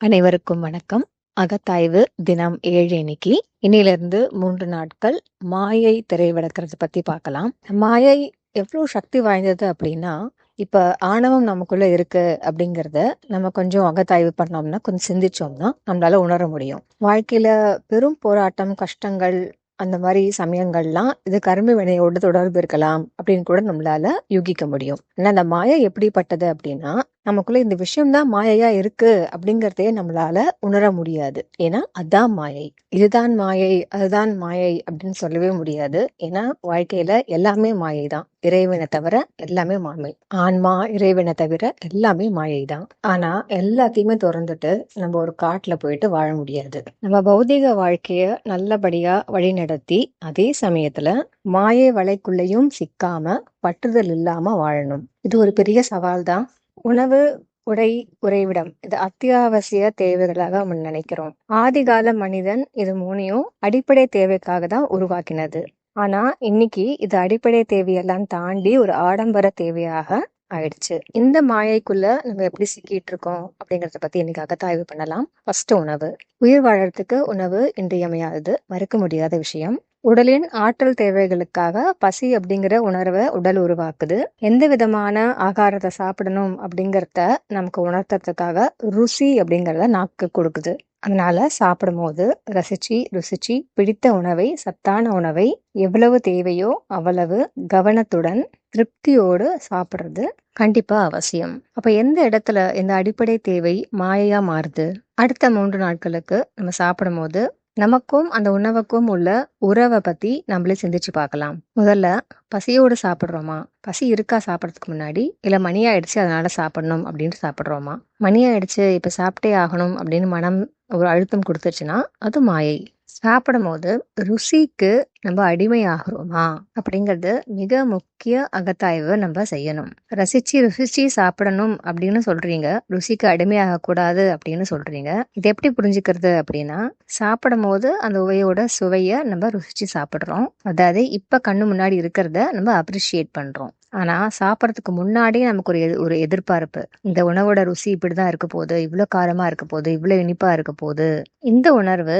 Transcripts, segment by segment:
அனைவருக்கும் வணக்கம். அகத்தாய்வு தினம் ஏழு இன்னைக்கு இன்னிலிருந்து மூன்று நாட்கள் மாயை திரைவிடக்கிறத பத்தி பார்க்கலாம். மாயை எவ்வளவு சக்தி வாய்ந்தது அப்படின்னா இப்ப ஆணவம் நமக்குள்ள இருக்கு அப்படிங்கறத நம்ம கொஞ்சம் அகத்தாய்வு பண்ணோம்னா கொஞ்சம் சிந்திச்சோம்னா நம்மளால உணர முடியும். வாழ்க்கையில பெரும் போராட்டம் கஷ்டங்கள் அந்த மாதிரி சமயங்கள்லாம் இது கரும்பு வினையோடு தொடர்பு இருக்கலாம் அப்படின்னு கூட நம்மளால யூகிக்க முடியும். ஆனா அந்த மாயை எப்படிப்பட்டது அப்படின்னா நமக்குள்ள இந்த விஷயம்தான் மாயையா இருக்கு அப்படிங்கிறதையே நம்மளால உணர முடியாது. ஏன்னா அதான் மாயை. இதுதான் மாயை அதுதான் மாயை அப்படின்னு சொல்லவே முடியாது. ஏன்னா வாழ்க்கையில எல்லாமே மாயை தான் இறைவனை தவிர எல்லாமே மாமை. ஆன்மா இறைவனை தவிர எல்லாமே மாயை தான் ஆனா எல்லாத்தையுமே திறந்துட்டு நம்ம ஒரு காட்டுல போயிட்டு வாழ முடியாது. நம்ம பௌதிக வாழ்க்கைய நல்லபடியா வழிநடத்தி அதே சமயத்துல மாயை வலைக்குள்ளேயும் சிக்காம பற்றுதல் இல்லாம வாழணும். இது ஒரு பெரிய சவால் தான் உணவு உடை உறைவிடம். இது அத்தியாவசிய தேவைகளாக நம்ம நினைக்கிறோம். ஆதிகால மனிதன் இது மூணையும் அடிப்படை தேவைக்காக தான் உருவாக்கினது. ஆனா இன்னைக்கு இது அடிப்படை தேவையெல்லாம் தாண்டி ஒரு ஆடம்பர தேவையாக ஆயிடுச்சு. இந்த மாயைக்குள்ள நம்ம எப்படி சிக்கிட்டு இருக்கோம் அப்படிங்கறத பத்தி இன்னைக்கு அகத்தாய்வு பண்ணலாம். ஃபர்ஸ்ட் உணவு. உயிர் வாழறதுக்கு உணவு இன்றியமையாதது. மறுக்க முடியாத விஷயம். உடலின் ஆற்றல் தேவைகளுக்காக பசி அப்படிங்கிற உணர்வை உடல் உருவாக்குது. எந்த விதமான ஆகாரத்தை சாப்பிடணும் அப்படிங்கிறத நமக்கு உணர்த்துறதுக்காக ருசி அப்படிங்கிறத நாக்கு கொடுக்குது. அதனால சாப்பிடும் போது ரசிச்சு ருசிச்சு பிடித்த உணவை சத்தான உணவை எவ்வளவு தேவையோ அவ்வளவு கவனத்துடன் திருப்தியோடு சாப்பிடுறது கண்டிப்பா அவசியம். அப்ப எந்த இடத்துல இந்த அடிப்படை தேவை மாயையா மாறுது? அடுத்த மூன்று நாட்களுக்கு நம்ம சாப்பிடும் போது நமக்கும் அந்த உணவுக்கும் உள்ள உறவை பத்தி நம்மளே சிந்திச்சு பார்க்கலாம். முதல்ல பசியோடு சாப்பிட்றோமா? பசி இருக்கா சாப்பிட்றதுக்கு முன்னாடி? இல்லை மணி ஆயிடுச்சு அதனால சாப்பிடணும் அப்படின்னு சாப்பிட்றோமா? மணி ஆயிடுச்சு இப்போ சாப்பிட்டே ஆகணும் அப்படின்னு மனம் ஒரு அழுத்தம் கொடுத்துருச்சுன்னா அது மாயை. சாப்பிடும் போது ருசிக்கு நம்ம அடிமை ஆகிறோமா அப்படிங்கிறது மிக முக்கிய அகத்தாய்வு நம்ம செய்யணும். ரசிச்சு ருசிச்சு சாப்பிடணும் அப்படின்னு சொல்றீங்க. ருசிக்கு அடிமையாக கூடாது அப்படின்னு சொல்றீங்க. இது எப்படி புரிஞ்சுக்கிறது அப்படின்னா சாப்பிடும் போது அந்த உவையோட சுவையை நம்ம ருசிச்சு சாப்பிடுறோம். அதாவது இப்ப கண்ணு முன்னாடி இருக்கிறத நம்ம அப்ரிஷியேட் பண்றோம். ஆனா சாப்பிட்றதுக்கு முன்னாடியே நமக்கு ஒரு ஒரு எதிர்பார்ப்பு. இந்த உணவோட ருசி இப்படிதான் இருக்க போகுது. இவ்வளவு காரமா இருக்க போகுது. இவ்வளவு இனிப்பா இருக்க போகுது. இந்த உணர்வு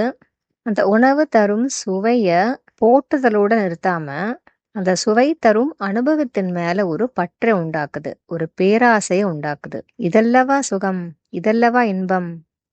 அந்த உணவு தரும் சுவைய போட்டுதலோட நிறுத்தாம அந்த சுவை தரும் அனுபவத்தின் மேல ஒரு பற்றை உண்டாக்குது ஒரு பேராசையை உண்டாக்குது. இதல்லவா சுகம் இதல்லவா இன்பம்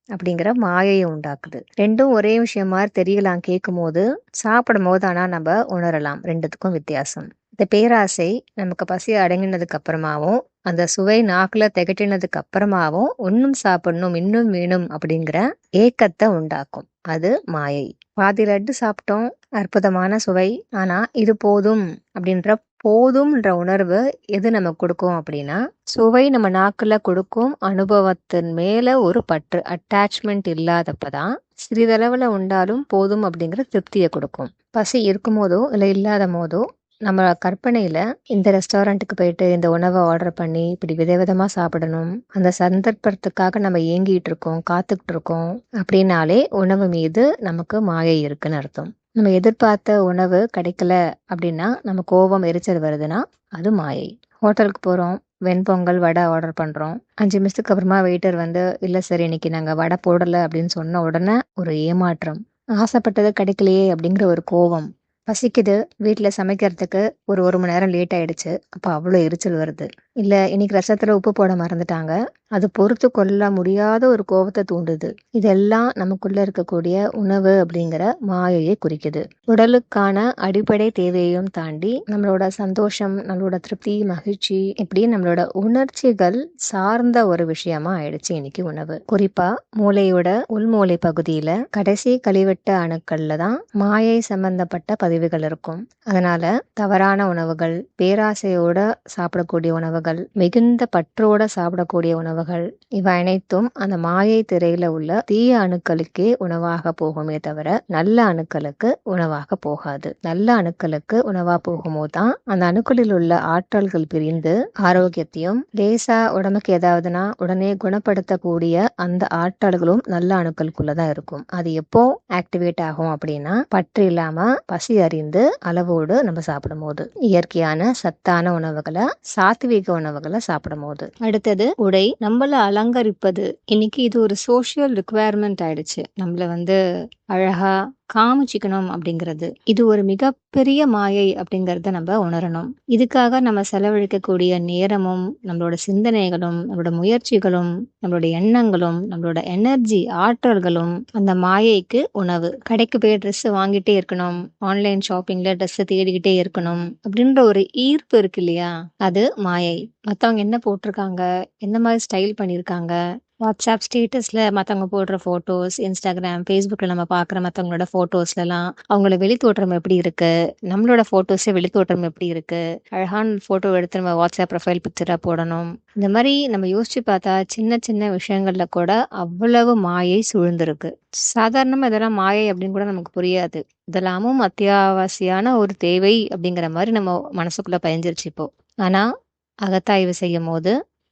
அப்படிங்கிற மாயையை உண்டாக்குது. ரெண்டும் ஒரே விஷயம் மாதிரி தெரியலாம் கேட்கும் போது சாப்பிடும் போது ஆனா நம்ம உணரலாம். ரெண்டுத்துக்கும் வித்தியாசம். இந்த பேராசை நமக்கு பசி அடங்கினதுக்கு அப்புறமாவும் அந்த சுவை நாக்குல திகட்டினதுக்கு அப்புறமாவும் ஒன்னும் சாப்பிடணும் இன்னும் வேணும் அப்படிங்கிற ஏக்கத்தை உண்டாக்கும். அது மாயை. பாதி லட்டு சாப்பிட்டோம் அற்புதமான சுவை. ஆனா இது போதும் அப்படின்ற போதும்ன்ற உணர்வு எது நமக்கு கொடுக்கும் அப்படின்னா சுவை நம்ம நாக்குல கொடுக்கும் அனுபவத்தின் மேல ஒரு பற்று அட்டாச்மெண்ட் இல்லாதப்பதான் சிறிதளவுல உண்டாலும் போதும் அப்படிங்கிற திருப்தியை கொடுக்கும். பசி இருக்கும் போதோ இல்லை இல்லாத போதோ நம்ம கற்பனையில் இந்த ரெஸ்டாரண்ட்டுக்கு போயிட்டு இந்த உணவை ஆர்டர் பண்ணி இப்படி விதவிதமாக சாப்பிடணும். அந்த சந்தர்ப்பத்துக்காக நம்ம ஏங்கிட்டு இருக்கோம் காத்துக்கிட்டு இருக்கோம் அப்படின்னாலே உணவு மீது நமக்கு மாயை இருக்குன்னு அர்த்தம். நம்ம எதிர்பார்த்த உணவு கிடைக்கல அப்படின்னா நம்ம கோபம் எரிச்சல் வருதுன்னா அது மாயை. ஹோட்டலுக்கு போகிறோம் வெண்பொங்கல் வடை ஆர்டர் பண்ணுறோம் அஞ்சு நிமிஷத்துக்கு அப்புறமா வெயிட்டர் வந்து இல்லை சார் இன்னைக்கு நாங்கள் வடை போடலை அப்படின்னு சொன்ன உடனே ஒரு ஏமாற்றம். ஆசைப்பட்டது கிடைக்கலையே அப்படிங்கிற ஒரு கோபம். பசிக்குது வீட்டில் சமைக்கிறதுக்கு ஒரு ஒரு மணி நேரம் லேட் ஆகிடுச்சு அப்போ அவ்வளோ எரிச்சல் வருது. இல்லை இன்னைக்கு ரசத்தில் உப்பு போட மறந்துட்டாங்க. அது பொறுத்து கொள்ள முடியாத ஒரு கோபத்தை தூண்டுது. இதெல்லாம் நமக்குள்ள இருக்கக்கூடிய உணவு அப்படிங்கிற மாயையை குறிக்குது. உடலுக்கான அடிப்படை தேவையையும் தாண்டி நம்மளோட சந்தோஷம் நம்மளோட திருப்தி மகிழ்ச்சி இப்படி நம்மளோட உணர்ச்சிகள் சார்ந்த ஒரு விஷயமா ஆயிடுச்சு இன்னைக்கு உணவு. குறிப்பா மூளையோட உள்மூளை பகுதியில கடைசி கழிவெட்ட அணுக்கள்ல தான் மாயை சம்பந்தப்பட்ட பதிவுகள் இருக்கும். அதனால தவறான உணவுகள் பேராசையோட சாப்பிடக்கூடிய உணவுகள் மிகுந்த பற்றோட சாப்பிடக்கூடிய உணவுகள் இவை அனைத்தும் அந்த மாயை திரையில உள்ள தீய அணுக்களுக்கே உணவாக போகுமே தவிர நல்ல அணுக்களுக்கு உணவாக போகாது. நல்ல அணுக்களுக்கு உணவா போகுமோ தான் அந்த அணுக்களில் உள்ள ஆற்றல்கள் பிரிந்து ஆரோக்கியத்தையும் லேசா உடம்புக்கு ஏதாவதுனா உடனே குணப்படுத்தக்கூடிய அந்த ஆற்றல்களும் நல்ல அணுக்களுக்குள்ளதான் இருக்கும். அது எப்போ ஆக்டிவேட் ஆகும் அப்படின்னா பற்று இல்லாம பசி அறிந்து அளவோடு நம்ம சாப்பிடும் போது இயற்கையான சத்தான உணவுகளை சாத்விக உணவுகளை சாப்பிடும் போது அடுத்தது உடை நம்மள அலங்கரிப்பது. இன்னைக்கு இது ஒரு சோசியல் ரிக்குவயர்மெண்ட் ஆயிடுச்சு. நம்மள வந்து அழகா காமிச்சிக்கணும் அப்படிங்கிறது. இது ஒரு மிகப்பெரிய மாயை அப்படிங்கிறத நம்ம உணரணும். இதுக்காக நம்ம செலவழிக்கக்கூடிய நேரமும் நம்மளோட சிந்தனைகளும் நம்மளோட முயற்சிகளும் நம்மளோட எண்ணங்களும் நம்மளோட எனர்ஜி ஆற்றல்களும் அந்த மாயைக்கு உணவு. கடைக்கு போய் ட்ரெஸ் வாங்கிட்டே இருக்கணும். ஆன்லைன் ஷாப்பிங்ல ட்ரெஸ் தேடிக்கிட்டே இருக்கணும் அப்படின்ற ஒரு ஈர்ப்பு இருக்கு இல்லையா? அது மாயை. மற்றவங்க என்ன போட்டிருக்காங்க? எந்த மாதிரி ஸ்டைல் பண்ணியிருக்காங்க வாட்ஸ்அப் ஸ்டேட்டஸில் மற்றவங்க போடுற ஃபோட்டோஸ் இன்ஸ்டாகிராம் ஃபேஸ்புக்கில் நம்ம பார்க்குற மற்றவங்களோட ஃபோட்டோஸ்லலாம் அவங்களோட வெளித்தோற்றம் எப்படி இருக்கு? நம்மளோட ஃபோட்டோஸே வெளித்தோற்றம் எப்படி இருக்குது அழகான ஃபோட்டோ எடுத்து நம்ம வாட்ஸ்அப் ப்ரொஃபைல் பிக்சராக போடணும். இந்த மாதிரி நம்ம யோசிச்சு பார்த்தா சின்ன சின்ன விஷயங்கள்ல கூட அவ்வளவு மாயை சூழ்ந்திருக்கு. சாதாரணமாக இதெல்லாம் மாயை அப்படின்னு கூட நமக்கு புரியாது. இதெல்லாமும் அத்தியாவசியான ஒரு தேவை அப்படிங்கிற மாதிரி நம்ம மனசுக்குள்ளே பயஞ்சிருச்சு இப்போ. ஆனால் அகத்தாய்வு செய்யும் போது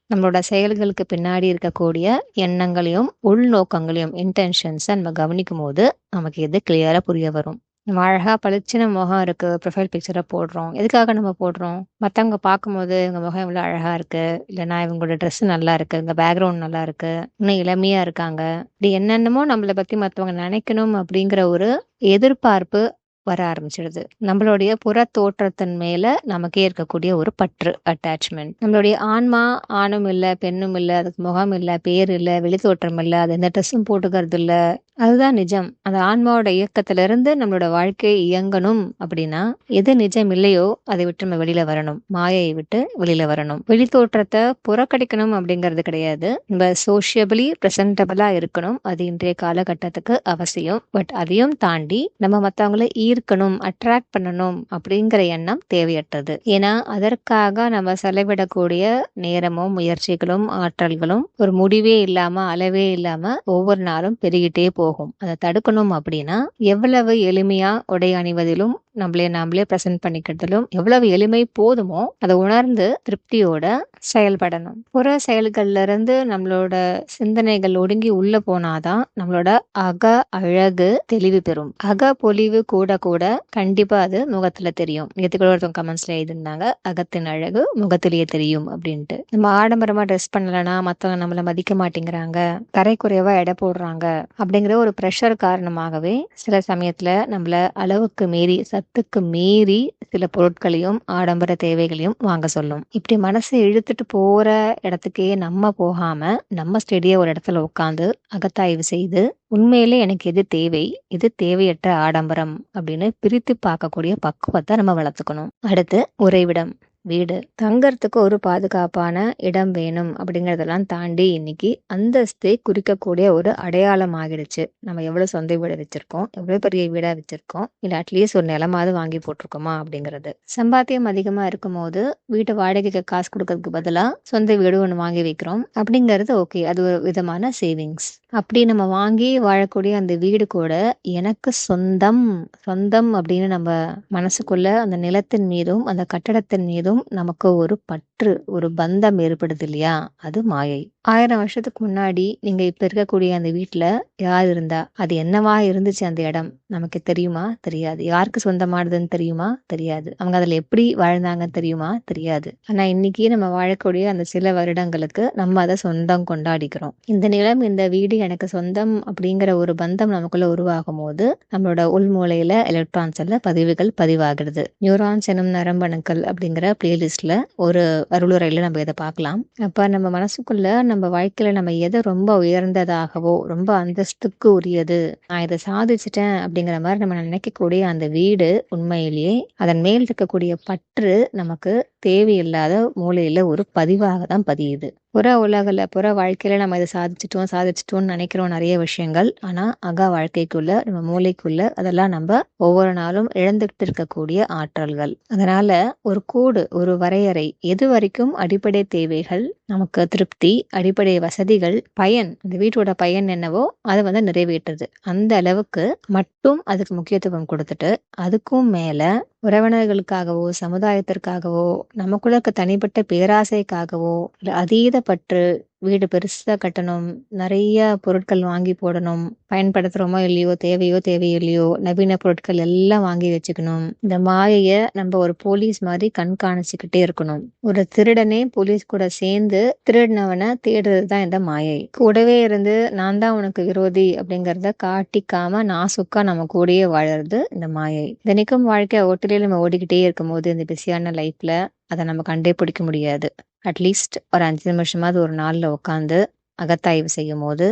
நம்மளோட செயல்களுக்கு பின்னாடி இருக்கக்கூடிய எண்ணங்களையும் உள்நோக்கங்களையும் இன்டென்ஷன்ஸை நம்ம கவனிக்கும் போது நமக்கு எது கிளியராக புரிய வரும். நம்ம அழகாக பளிச்சின முகம் இருக்குது ப்ரொஃபைல் பிக்சரை போடுறோம். எதுக்காக நம்ம போடுறோம்? மற்றவங்க பார்க்கும்போது இவங்க முகம் இவ்வளோ அழகாக இருக்குது இல்லைன்னா இவங்களோட ட்ரெஸ் நல்லா இருக்குது இவங்க பேக்ரவுண்ட் நல்லா இருக்குது இன்னும் இளமையாக இருக்காங்க. இப்படி என்னென்னமோ நம்மளை பற்றி மற்றவங்க நினைக்கணும் அப்படிங்கிற ஒரு எதிர்பார்ப்பு வர ஆரம்பிச்சிடுது. நம்மளுடைய புற தோற்றத்தின் மேல நமக்கே இருக்கக்கூடிய ஒரு பற்று அட்டாச்மெண்ட் நம்மளுடைய ஆன்மா ஆணும் இல்லை பெண்ணும் இல்லை அதுக்கு முகம் இல்லை பேர் இல்லை வெளித்தோற்றம் இல்லை அது எந்த ட்ரெஸ்ஸும் போட்டுக்கிறது இல்லை அதுதான் நிஜம். அந்த ஆன்மாவோட இயக்கத்திலிருந்து நம்மளோட வாழ்க்கை இயங்கணும் அப்படின்னா எது நிஜம் இல்லையோ அதை விட்டு நம்ம வெளியில வரணும். மாயையை விட்டு வெளியில வரணும். வெளி தோற்றத்தை புறக்கணிக்கணும் அப்படிங்கிறது கிடையாது. நம்ம சோஷியபிளி பிரசன்டபிளா இருக்கணும். அது இன்றைய காலகட்டத்துக்கு அவசியம். பட் அதையும் தாண்டி நம்ம மத்தவங்களை ஈர்க்கணும் அட்ராக்ட் பண்ணணும் அப்படிங்கிற எண்ணம் தேவையற்றது. ஏன்னா அதற்காக நம்ம செலவிடக்கூடிய நேரமும் முயற்சிகளும் ஆற்றல்களும் ஒரு முடிவே இல்லாம அளவே இல்லாம ஒவ்வொரு நாளும் பெருகிட்டே போகும். அதை தடுக்கணும் அப்படின்னா எவ்வளவு எளிமையா உடை அணிவதிலும் நம்மளே நாமளே ப்ரெசென்ட் பண்ணிக்கிறதிலும் எவ்வளவு எளிமை போதுமோ அதை உணர்ந்து திருப்தியோட செயல்படணும். புற செயல்கள்ல இருந்து நம்மளோட சிந்தனைகள் ஒடுங்கி உள்ள போனாதான் நம்மளோட அக அழகு தெளிவு பெறும். அக பொலிவு கூட கூட கண்டிப்பா அது முகத்துல தெரியும். நேற்று கூட ஒருத்தவங்க கமெண்ட்ஸ்ல எழுதிருந்தாங்க அகத்தின் அழகு முகத்திலேயே தெரியும் அப்படின்ட்டு. நம்ம ஆடம்பரமா ட்ரெஸ் பண்ணலன்னா மத்தவங்க நம்மள மதிக்க மாட்டேங்கிறாங்க தரைக்குறைவா எடை போடுறாங்க அப்படிங்கிற ஒரு ப்ரெஷர் காரணமாகவே சில சமயத்துல நம்மள அளவுக்கு மீறி சத்துக்கு மீறி சில பொருட்களையும் ஆடம்பர தேவைகளையும் வாங்க சொல்லும். இப்படி மனசை இழுத்துட்டு போற இடத்துக்கே நம்ம போகாம நம்ம ஸ்டெடியா ஒரு இடத்துல உட்காந்து அகத்தாய்வு செய்து உண்மையிலே எனக்கு எது தேவை எது தேவையற்ற ஆடம்பரம் அப்படின்னு பிரித்து பார்க்கக்கூடிய பக்குவத்தை நம்ம வளர்த்துக்கணும். அடுத்து உறைவிடம். வீடு. தங்கறதுக்கு ஒரு பாதுகாப்பான இடம் வேணும் அப்படிங்கறதெல்லாம் தாண்டி இன்னைக்கு அந்தஸ்தை குறிக்கக்கூடிய ஒரு அடையாளம் ஆகிடுச்சு நம்ம எவ்வளவு சொந்த வீடு வச்சிருக்கோம் எவ்வளவு பெரிய வீடா வச்சிருக்கோம் இல்ல அட்லீஸ்ட் ஒரு நிலமாவது வாங்கி போட்டிருக்கோமா அப்படிங்கிறது. சம்பாத்தியம் அதிகமா இருக்கும் போது வீட்டை வாடகைக்கு காசு கொடுக்கறதுக்கு பதிலா சொந்த வீடு ஒன்று வாங்கி வைக்கிறோம் அப்படிங்கிறது ஓகே அது ஒரு விதமான சேவிங்ஸ் அப்படி நம்ம வாங்கி வாழக்கூடிய அந்த வீடு கூட எனக்கு சொந்தம் சொந்தம் அப்படின்னு நம்ம மனசுக்குள்ள அந்த நிலத்தின் மீதும் அந்த கட்டடத்தின் மீதும் நமக்கு ஒரு பற்று ஒரு பந்தம் ஏற்படுது இல்லையா? அது மாயை. ஆயிரம் வருஷத்துக்கு முன்னாடி நீங்க இப்ப இருக்கக்கூடிய அந்த வீட்டுல யார் இருந்தா அது என்னவா இருந்துச்சு அந்த இடம்? நமக்கு தெரியுமா? தெரியாது. யாருக்கு சொந்தமானதுன்னு தெரியுமா? தெரியாது. அவங்க அதுல எப்படி வாழ்ந்தாங்கன்னு தெரியுமா? தெரியாது. ஆனா இன்னைக்கு நம்ம வாழக்கூடிய அந்த சில வருடங்களுக்கு நம்ம அதை சொந்தம் கொண்டாடிக்கிறோம். இந்த நிலம் இந்த வீடு எனக்கு சொந்தம் அப்படிங்கிற ஒரு பந்தம் நமக்குள்ள உருவாகும் போது நம்மளோட உள்மூலையில எலக்ட்ரான்ஸ் எல்லாம் பதிவுகள் பதிவாகிறது. நியூரான்ஸ் எனும் நரம்பணுக்கள் அப்படிங்கிற பிளேலிஸ்ட்ல ஒரு அருளுரையில நம்ம இதை பார்க்கலாம். அப்ப நம்ம மனசுக்குள்ள நம்ம வாழ்க்கையில நம்ம எதை ரொம்ப உயர்ந்ததாகவோ ரொம்ப அந்தஸ்துக்கு உரியது நான் இதை சாதிச்சிட்டேன் அப்படிங்கிற மாதிரி நம்ம நினைக்கக்கூடிய அந்த வீடு உண்மையிலேயே அதன் மேல் இருக்கக்கூடிய பற்று நமக்கு தேவையில்லாத மூலையில ஒரு பதிவாக தான் பதியுது. புற உலகில் புற வாழ்க்கையில நம்ம இதை சாதிச்சிட்டோம் சாதிச்சிட்டோம்னு நினைக்கிறோம் நிறைய விஷயங்கள். ஆனா அக வாழ்க்கைக்குள்ள நம்ம மூளைக்குள்ள அதெல்லாம் நம்ம ஒவ்வொரு நாளும் இழந்துகிட்டு இருக்கக்கூடிய ஆற்றல்கள். அதனால ஒரு கோடு ஒரு வரையறை எது வரைக்கும் அடிப்படை தேவைகள் நமக்கு திருப்தி அடிப்படை வசதிகள் பயன் இந்த வீட்டோட பயன் என்னவோ அதை வந்து நிறைவேற்றுது. அந்த அளவுக்கு மட்டும் அதுக்கு முக்கியத்துவம் கொடுத்துட்டு அதுக்கும் மேல உறவினர்களுக்காகவோ சமுதாயத்திற்காகவோ நமக்குள்ள இருக்க தனிப்பட்ட பேராசைக்காகவோ அதீத பற்று வீடு பெருசாக கட்டணும், நிறைய பொருட்கள் வாங்கி போடணும், பயன்படுத்துகிறோமோ இல்லையோ, தேவையோ தேவையில்லையோ, நவீன பொருட்கள் எல்லாம் வாங்கி வச்சுக்கணும். இந்த மாயையை நம்ம ஒரு போலீஸ் மாதிரி கண்காணிச்சுக்கிட்டே இருக்கணும். ஒரு திருடனே போலீஸ் கூட சேர்ந்து திருடினவனை தேடுறது தான் இந்த மாயை. கூடவே இருந்து நான் தான் உனக்கு விரோதி அப்படிங்கிறத காட்டிக்காம நாசூக்கா நம்ம கூடயே வாழறது இந்த மாயை. தினைக்கும் வாழ்க்கை ஓட்டலே நம்ம ஓடிக்கிட்டே இருக்கும் போது இந்த பிஸியான லைஃப்ல அதை நம்ம கண்டே பிடிக்க முடியாது. அட்லீஸ்ட் ஒரு அஞ்சு நிமிஷமாவது ஒரு நாளில் உட்காந்து அகத்தாய்வு செய்யும் போது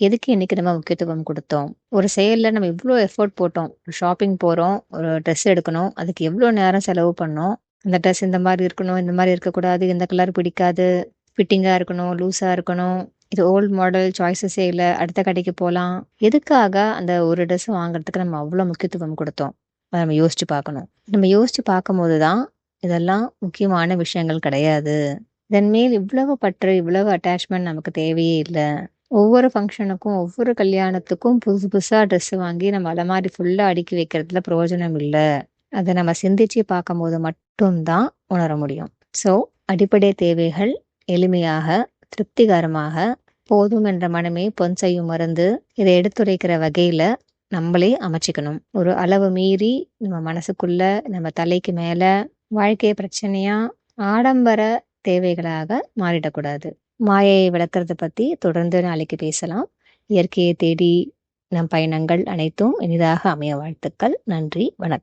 எதுக்கு இன்னைக்கு நம்ம முக்கியத்துவம் கொடுத்தோம் ஒரு செயலில் நம்ம இவ்வளோ எஃபோர்ட் போட்டோம். ஒரு ஷாப்பிங் போகிறோம் ஒரு ட்ரெஸ் எடுக்கணும். அதுக்கு எவ்வளோ நேரம் செலவு பண்ணோம். இந்த ட்ரெஸ் இந்த மாதிரி இருக்கணும், இந்த மாதிரி இருக்கக்கூடாது, இந்த கலர் பிடிக்காது, ஃபிட்டிங்காக இருக்கணும், லூஸாக இருக்கணும். இது ஓல்டு மாடல் சாய்ஸஸே இல்லை அடுத்த கடைக்கு போகலாம் எதுக்காக அந்த ஒரு ட்ரெஸ் வாங்குறதுக்கு நம்ம அவ்வளோ முக்கியத்துவம் கொடுத்தோம் நம்ம யோசிச்சு பார்க்கணும். நம்ம யோசிச்சு பார்க்கும்போது தான், இதெல்லாம் முக்கியமான விஷயங்கள் கிடையாது. இதன் மேல் இவ்வளவு பற்று, இவ்வளவு அட்டாச்மெண்ட் நமக்கு தேவையே இல்லை ஒவ்வொரு ஃபங்க்ஷனுக்கும் ஒவ்வொரு கல்யாணத்துக்கும் புதுசு புதுசாக ட்ரெஸ் வாங்கி நம்ம அலமாரி ஃபுல்லாக அடுக்கி வைக்கிறதுல பிரயோஜனம் இல்லை அதை நம்ம சிந்திச்சு பார்க்கும்போது மட்டும் தான் உணர முடியும். ஸோ, அடிப்படை தேவைகள் எளிமையாக, திருப்திகரமாக, போதும் என்ற மனமே பொன் செய்யும் மருந்து. இதை எடுத்துரைக்கிற வகையில நம்மளே அமைச்சிக்கணும் ஒரு அளவு மீறி நம்ம மனசுக்குள்ள, நம்ம தலைக்கு மேல வாழ்க்கைய பிரச்சனையா, ஆடம்பர தேவைகளாக மாறிடக்கூடாது. மாயையை விளக்குறதை பத்தி தொடர்ந்து நாளைக்கு பேசலாம். இயற்கையை தேடி நம் பயணங்கள் அனைத்தும் இனிதாக அமைய வாழ்த்துக்கள். நன்றி, வணக்கம்.